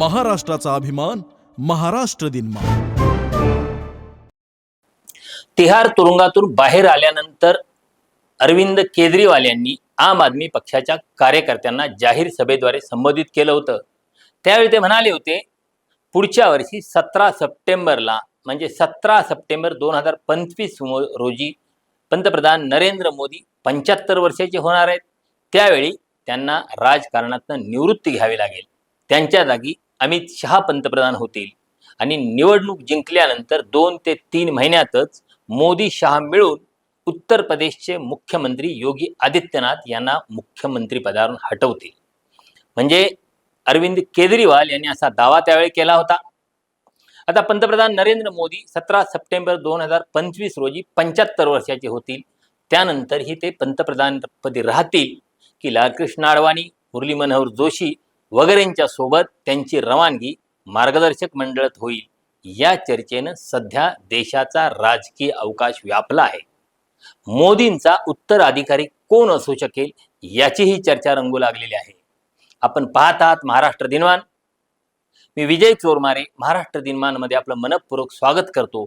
महाराष्ट्राचा अभिमान महाराष्ट्र दिन तिहार तुरुंगातून बाहेर आल्यानंतर अरविंद केजरीवाल यांनी आम आदमी पक्षाच्या कार्यकर्त्यांना जाहीर सभेद्वारे संबोधित केलं होतं. त्यावेळी ते म्हणाले होते पुढच्या वर्षी सतरा सप्टेंबरला म्हणजे सतरा सप्टेंबर दोन हजार पंचवीस रोजी पंतप्रधान नरेंद्र मोदी पंच्याहत्तर वर्षाचे होणार आहेत. त्यावेळी त्यांना राजकारणातनं निवृत्ती घ्यावी लागेल. त्यांच्या जागी अमित शहा पंतप्रधान होतील. आणि निवडणूक जिंकल्यानंतर दोन ते तीन महिन्यातच मोदी शहा मिळून उत्तर प्रदेशचे मुख्यमंत्री योगी आदित्यनाथ यांना मुख्यमंत्री पदावरून हटवतील. म्हणजे अरविंद केजरीवाल यांनी असा दावा त्यावेळी केला होता. आता पंतप्रधान नरेंद्र मोदी सतरा सप्टेंबर दोन हजार पंचवीस रोजी पंच्याहत्तर वर्षाचे होतील. त्यानंतरही ते पंतप्रधानपदी राहतील की लालकृष्ण अडवाणी मुरली मनोहर जोशी वगैरेंच्या सोबत त्यांची रवानगी मार्गदर्शक मंडळात होईल. या चर्चेनं सध्या देशाचा राजकीय अवकाश व्यापला आहे. मोदींचा उत्तराधिकारी कोण असू शकेल याचीही चर्चा रंगू लागलेली आहे. आपण पाहत आहात महाराष्ट्र दिनमान मी विजय चोरमारे महाराष्ट्र दिनमानमध्ये आपलं मनपूर्वक स्वागत करतो.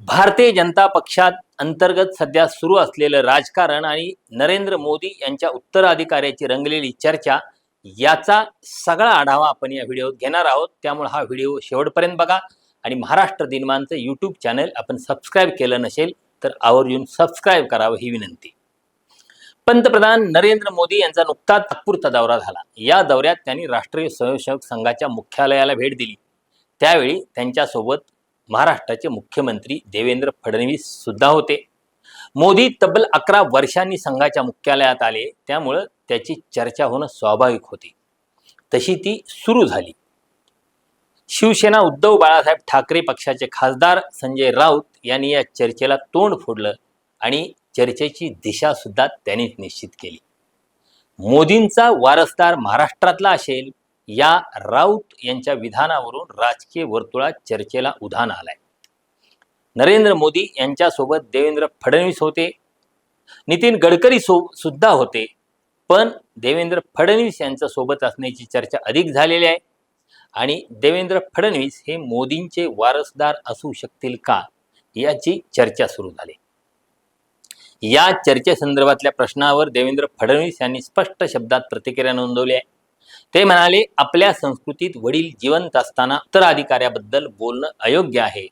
भारतीय जनता पक्षात अंतर्गत सध्या सुरू असलेलं राजकारण आणि नरेंद्र मोदी यांच्या उत्तराधिकाऱ्याची रंगलेली चर्चा याचा सगळा आढावा आपण या व्हिडिओत घेणार आहोत. त्यामुळे हा व्हिडिओ शेवटपर्यंत बघा आणि महाराष्ट्र दिनमानचं यूट्यूब चॅनल आपण सबस्क्राईब केलं नसेल तर आवर्जून सबस्क्राईब करावं ही विनंती. पंतप्रधान नरेंद्र मोदी यांचा नुकताच नागपूरचा दौरा झाला. या दौऱ्यात त्यांनी राष्ट्रीय स्वयंसेवक संघाच्या मुख्यालयाला भेट दिली. त्यावेळी त्यांच्यासोबत महाराष्ट्राचे मुख्यमंत्री देवेंद्र फडणवीस सुद्धा होते. मोदी तब्बल अकरा वर्षांनी संघाच्या मुख्यालयात आले. त्यामुळं त्याची चर्चा होणं स्वाभाविक होती. तशी ती सुरू झाली. शिवसेना उद्धव बाळासाहेब ठाकरे पक्षाचे खासदार संजय राऊत यांनी या चर्चेला तोंड फोडलं आणि चर्चेची दिशा सुद्धा त्यांनीच निश्चित केली. मोदींचा वारसदार महाराष्ट्रातला असेल या राऊत यांच्या विधानावरून राजकीय वर्तुळात चर्चेला उधाण आलाय. नरेंद्र मोदी यांच्यासोबत देवेंद्र फडणवीस होते. नितीन गडकरी सो सुद्धा होते. पण देवेंद्र फडणवीस यांच्या सोबत असण्याची चर्चा अधिक झालेली आहे. आणि देवेंद्र फडणवीस हे मोदींचे वारसदार असू शकतील का याची चर्चा सुरू झाली. या चर्चेसंदर्भातल्या प्रश्नावर देवेंद्र फडणवीस यांनी स्पष्ट शब्दात प्रतिक्रिया नोंदवली आहे. ते म्हणाले आपल्या संस्कृतीत वडील जिवंत असताना उत्तराधिकाऱ्याबद्दल बोलणं अयोग्य आहे.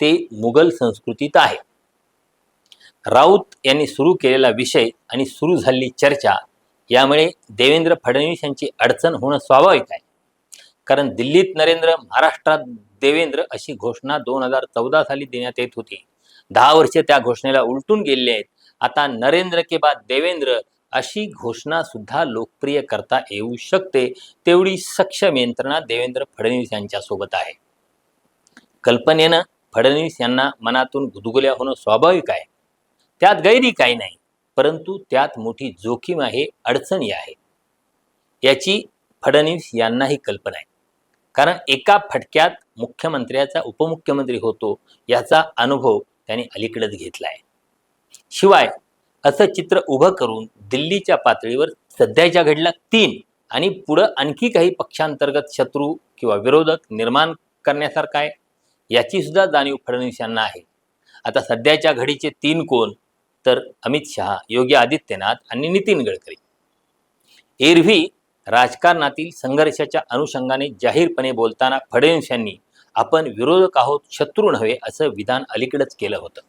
ते मुघल संस्कृतीत आहे. राऊत यांनी सुरू केलेला विषय आणि सुरू झालेली चर्चा यामुळे देवेंद्र फडणवीस यांची अडचण होणं स्वाभाविक आहे. कारण दिल्लीत नरेंद्र महाराष्ट्रात देवेंद्र अशी घोषणा दोन हजार चौदा साली देण्यात येत होती. दहा वर्षे त्या घोषणेला उलटून गेले आहेत. आता नरेंद्र के बाद देवेंद्र अशी घोषणा सुद्धा लोकप्रिय करता येऊ शकते तेवढी सक्षम यंत्रणा देवेंद्र फडणवीस यांच्या सोबत आहे. कल्पनेनं फडणवीस यांना मनातून गुदगुल्या होणं स्वाभाविक आहे. त्यात गैरी काही नाही. परंतु त्यात मोठी जोखीम आहे अडचणी आहे. याची फडणवीस यांनाही कल्पना आहे. कारण एका फटक्यात मुख्यमंत्र्याचा उपमुख्यमंत्री होतो याचा अनुभव त्यांनी अलीकडेच घेतला आहे. शिवाय असं चित्र उभं करून दिल्लीच्या पातळीवर सध्याच्या घडल्या तीन आणि पुढं आणखी काही पक्षांतर्गत शत्रू किंवा विरोधक निर्माण करण्यासारखं आहे याची सुद्धा जाणीव फडणवीस यांना आहे. आता सध्याच्या घडीचे तीन कोण तर अमित शहा योगी आदित्यनाथ आणि नितीन गडकरी. एरव्ही राजकारणातील संघर्षाच्या अनुषंगाने जाहीरपणे बोलताना फडणवीस यांनी आपण विरोधक आहोत शत्रू नव्हे असं विधान अलीकडेच केलं होतं.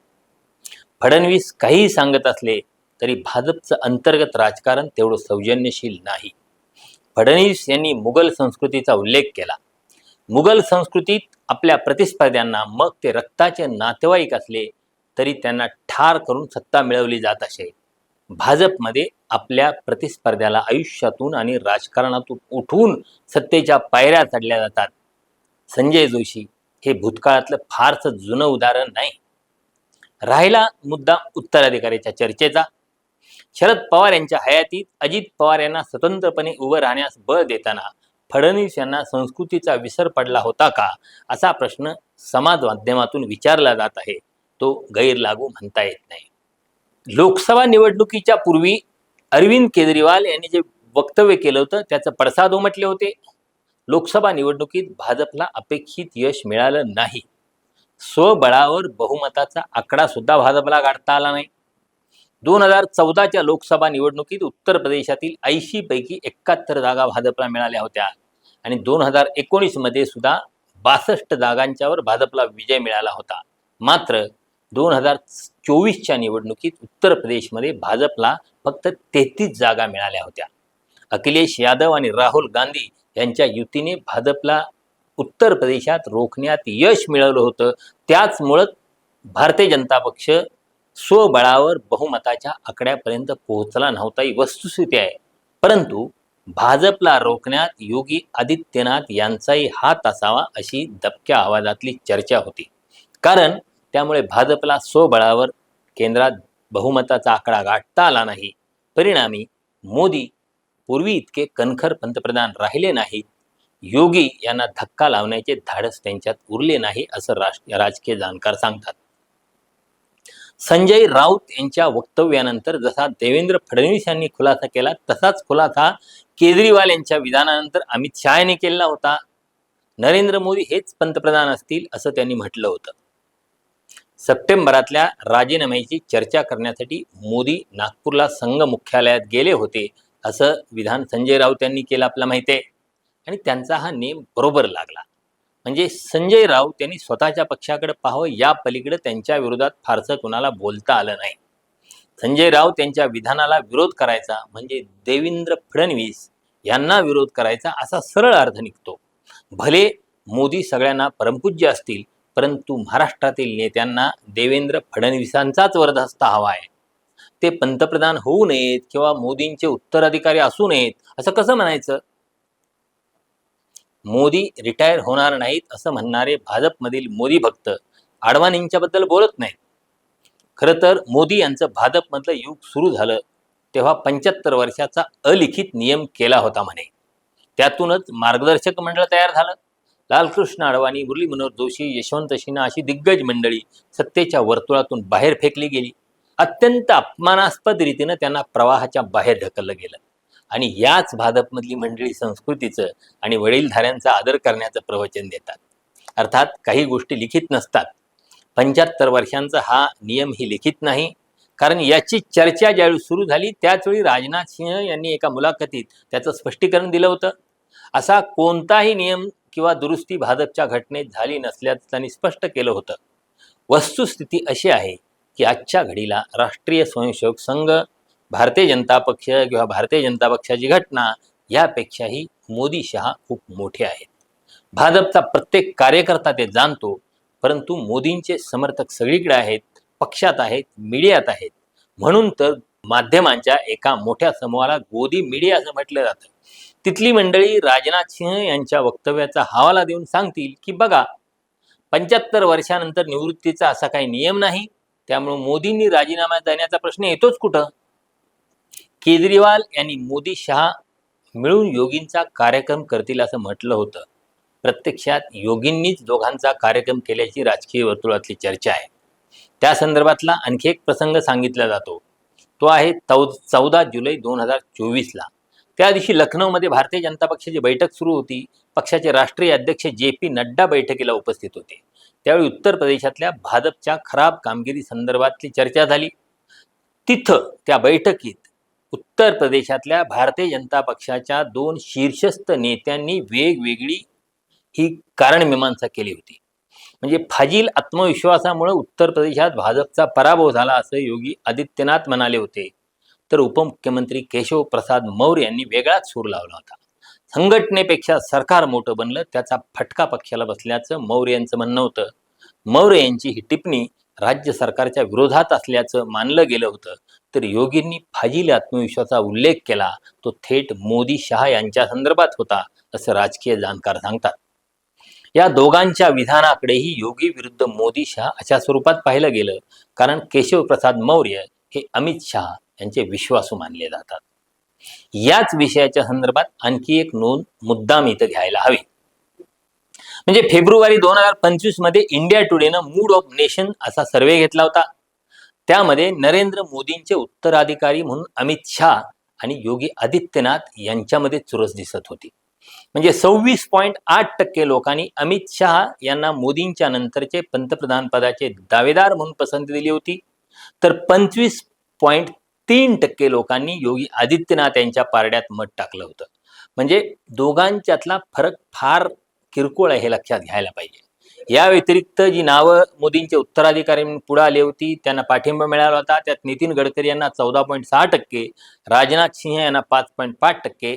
फडणवीस काहीही सांगत असले तरी भाजपचं अंतर्गत राजकारण तेवढं सौजन्यशील नाही. फडणवीस यांनी मुघल संस्कृतीचा उल्लेख केला. मुघल संस्कृतीत आपल्या प्रतिस्पर्ध्यांना मग ते रक्ताचे नातेवाईक असले तरी त्यांना ठार करून सत्ता मिळवली जात असे. भाजपमध्ये आपल्या प्रतिस्पर्ध्याला आयुष्यातून आणि राजकारणातून उठवून सत्तेच्या पायऱ्या चढल्या जातात. संजय जोशी हे भूतकाळातलं फारसं जुनं उदाहरण नाही. राहिला मुद्दा उत्तराधिकाऱ्याच्या चर्चेचा. शरद पवार यांच्या हयातीत अजित पवार यांना स्वतंत्रपणे उभं राहण्यास बळ देताना फडणवीस यांना संस्कृतीचा विसर पडला होता का? असा प्रश्न समाज माध्यमातून विचारला जात आहे. तो गैरलागू म्हणता येत नाही. लोकसभा निवडणुकीच्या पूर्वी अरविंद केजरीवाल यांनी जे वक्तव्य केलं होतं त्याचं पडसाद उमटले होते. लोकसभा निवडणुकीत भाजपला अपेक्षित यश मिळालं नाही. स्वबळावर बहुमताचा आकडा सुद्धा भाजपला गाठता आला नाही. दोन हजार चौदाच्या लोकसभा निवडणुकीत उत्तर प्रदेशातील ऐंशी पैकी एकाहत्तर जागा भाजपला मिळाल्या होत्या आणि दोन हजार एकोणीसमध्ये सुद्धा बासष्ट जागांच्यावर भाजपला विजय मिळाला होता. मात्र दोन हजार चोवीसच्या निवडणुकीत उत्तर प्रदेशमध्ये भाजपला फक्त तेहतीस जागा मिळाल्या होत्या. अखिलेश यादव आणि राहुल गांधी यांच्या युतीने भाजपला उत्तर प्रदेशात रोखण्यात यश मिळवलं होतं. त्याचमुळं भारतीय जनता पक्ष स्वबळावर बहुमताच्या आकड्यापर्यंत पोहोचला नव्हता ही वस्तुस्थिती आहे. परंतु भाजपला रोखण्यात योगी आदित्यनाथ यांचाही हात असावा अशी दबक्या आवाजातली चर्चा होती. कारण त्यामुळे भाजपला स्वबळावर केंद्रात बहुमताचा आकडा गाठता आला नाही. परिणामी मोदी पूर्वी इतके कणखर पंतप्रधान राहिले नाहीत. योगी यांना धक्का लावण्याचे धाडस त्यांच्यात उरले नाही असं राष्ट्रीय राजकीय जाणकार सांगतात. संजय राऊत यांच्या वक्तव्यानंतर जसा देवेंद्र फडणवीस यांनी खुलासा केला तसाच खुलासा केजरीवाल यांच्या विधानानंतर अमित शहा यांनी केलेला होता. नरेंद्र मोदी हेच पंतप्रधान असतील असं त्यांनी म्हटलं होतं. सप्टेंबरातल्या राजीनाम्याची चर्चा करण्यासाठी मोदी नागपूरला संघ मुख्यालयात गेले होते असं विधान संजय राऊत यांनी केलं आपल्याला माहिती आहे. आणि त्यांचा हा नेम बरोबर लागला. म्हणजे संजय राऊत यांनी स्वतःच्या पक्षाकडे पाहावं या पलीकडे त्यांच्या विरोधात फारसं कुणाला बोलता आलं नाही. संजय राऊत यांच्या विधानाला विरोध करायचा म्हणजे देवेंद्र फडणवीस यांना विरोध करायचा असा सरळ अर्थ निघतो. भले मोदी सगळ्यांना परमपूज्य असतील परंतु महाराष्ट्रातील नेत्यांना देवेंद्र फडणवीसांचाच वरदहस्त हवा आहे. ते पंतप्रधान होऊ नयेत किंवा मोदींचे उत्तराधिकारी असू नयेत असं कसं म्हणायचं? मोदी रिटायर होणार नाहीत असं म्हणणारे भाजपमधील मोदी भक्त अडवाणींच्याबद्दल बोलत नाहीत. खरं तर मोदी यांचं भाजपमधलं युग सुरू झालं तेव्हा पंच्याहत्तर वर्षाचा अलिखित नियम केला होता म्हणे. त्यातूनच मार्गदर्शक मंडळ तयार झालं. लालकृष्ण अडवाणी मुरली मनोहर जोशी यशवंत सिन्हा अशी दिग्गज मंडळी सत्तेच्या वर्तुळातून बाहेर फेकली गेली. अत्यंत अपमानास्पद रीतीनं त्यांना प्रवाहाच्या बाहेर ढकललं गेलं. आणि याच भाजपमधली मंडळी संस्कृतीचं आणि वडीलधाऱ्यांचा आदर करण्याचं प्रवचन देतात. अर्थात काही गोष्टी लिखित नसतात. पंच्याहत्तर वर्षांचा हा नियम ही लिखित नाही. कारण याची चर्चा ज्यावेळी सुरू झाली त्याचवेळी राजनाथ सिंह यांनी एका मुलाखतीत त्याचं स्पष्टीकरण दिलं होतं. असा कोणताही नियम किंवा दुरुस्ती भाजपच्या घटनेत झाली नसल्याचं त्यांनी स्पष्ट केलं होतं. वस्तुस्थिती अशी आहे की आजच्या घडीला राष्ट्रीय स्वयंसेवक संघ भारतीय जनता पक्ष किंवा भारतीय जनता पक्षाची घटना यापेक्षाही मोदी शहा खूप मोठे आहेत. भाजपचा प्रत्येक कार्यकर्ता ते जाणतो परंतु मोदींचे समर्थक सगळीकडे आहेत पक्षात आहेत मीडियात आहेत. म्हणून तर माध्यमांच्या एका मोठ्या समूहाला गोदी मीडिया असं म्हटलं जातं. तिथली मंडळी राजनाथ सिंह यांच्या वक्तव्याचा हवाला देऊन सांगतील की बघा पंच्याहत्तर वर्षानंतर निवृत्तीचा असा काही नियम नाही. त्यामुळे मोदींनी राजीनामा देण्याचा प्रश्न येतोच कुठं? केजरीवाल यांनी मोदी शहा मिळून योगींचा कार्यक्रम करतील असं म्हटलं होतं. प्रत्यक्षात योगींनीच दोघांचा कार्यक्रम केल्याची राजकीय वर्तुळातली चर्चा आहे. त्या संदर्भातला आणखी एक प्रसंग सांगितला जातो. तो आहे चौ चौदा जुलै दोन हजार चोवीसला. त्या दिवशी लखनौमध्ये भारतीय जनता पक्षाची बैठक सुरू होती. पक्षाचे राष्ट्रीय अध्यक्ष जे पी नड्डा बैठकीला उपस्थित होते. त्यावेळी उत्तर प्रदेशातल्या भाजपच्या खराब कामगिरी संदर्भातली चर्चा झाली. तिथं त्या बैठकीत उत्तर प्रदेशातल्या भारतीय जनता पक्षाच्या दोन शीर्षस्थ नेत्यांनी वेगवेगळी ही कारणमीमांसा केली होती. म्हणजे फाजील आत्मविश्वासामुळे उत्तर प्रदेशात भाजपचा पराभव झाला असं योगी आदित्यनाथ म्हणाले होते. तर उपमुख्यमंत्री केशव प्रसाद मौर्य यांनी वेगळाच सूर लावला होता. संघटनेपेक्षा सरकार मोठं बनलं त्याचा फटका पक्षाला बसल्याचं मौर्य यांचं म्हणणं होतं. मौर्य यांची ही टिप्पणी राज्य सरकारच्या विरोधात असल्याचं मानलं गेलं होतं. तर योगींनी फाजील आत्मविश्वासाचा उल्लेख केला तो थेट मोदी शहा यांच्या संदर्भात होता असं राजकीय जाणकार सांगतात. या दोघांच्या विधानाकडेही योगी विरुद्ध मोदी शहा अशा स्वरूपात पाहिलं गेलं कारण केशवप्रसाद मौर्य हे अमित शहा यांचे विश्वासू मानले जातात. याच विषयाच्या संदर्भात आणखी एक नोंद मुद्दाम इथं घ्यायला हवी. म्हणजे फेब्रुवारी दोन हजार पंचवीसमध्ये इंडिया टुडेनं मूड ऑफ नेशन असा सर्वे घेतला होता. त्यामध्ये नरेंद्र मोदींचे उत्तराधिकारी म्हणून अमित शहा आणि योगी आदित्यनाथ यांच्यामध्ये चुरस दिसत होती. म्हणजे सव्वीस पॉईंट आठ टक्के लोकांनी अमित शहा यांना मोदींच्या नंतरचे पंतप्रधान पदाचे दावेदार म्हणून पसंती दिली होती. तर पंचवीस पॉईंट तीन टक्के लोकांनी योगी आदित्यनाथ यांच्या पारड्यात मत टाकलं होतं. म्हणजे दोघांच्यातला फरक फार किरकोळ आहे हे लक्षात घ्यायला पाहिजे. या व्यतिरिक्त जी नावं मोदींचे उत्तराधिकारी म्हणून पुढे आली होती त्यांना पाठिंबा मिळाला होता. त्यात नितीन गडकरी यांना चौदा पॉईंट सहा टक्के राजनाथ सिंह यांना पाच पॉईंट पाच टक्के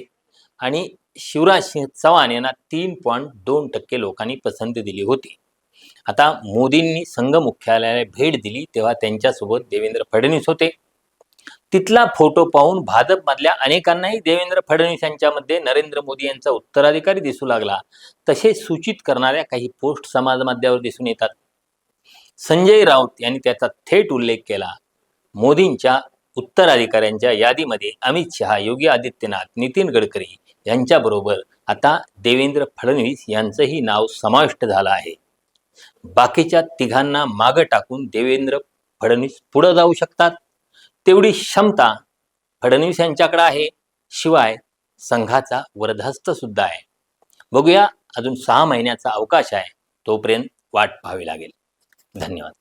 आणि शिवराज सिंह चव्हाण यांना तीन पॉईंट दोन टक्के लोकांनी पसंती दिली होती. आता मोदींनी संघ मुख्यालयाला भेट दिली तेव्हा त्यांच्यासोबत देवेंद्र फडणवीस होते. तिथला फोटो पाहून भाजपमधल्या अनेकांनाही देवेंद्र फडणवीस यांच्यामध्ये नरेंद्र मोदी यांचा उत्तराधिकारी दिसू लागला. तसे सूचित करणाऱ्या काही पोस्ट समाज माध्यमावर दिसून येतात. संजय राऊत यांनी त्याचा थेट उल्लेख केला. मोदींच्या उत्तराधिकाऱ्यांच्या यादीमध्ये अमित शहा योगी आदित्यनाथ नितीन गडकरी यांच्याबरोबर आता देवेंद्र फडणवीस यांचंही नाव समाविष्ट झालं आहे. बाकीच्या तिघांना मागं टाकून देवेंद्र फडणवीस पुढं जाऊ शकतात. तेवढी क्षमता फडणवीस यांच्याकडे आहे. शिवाय संघाचा वरदहस्त सुद्धा आहे. बघूया अजून सहा महिन्याचा अवकाश आहे. तोपर्यंत वाट पाहावी लागेल. धन्यवाद.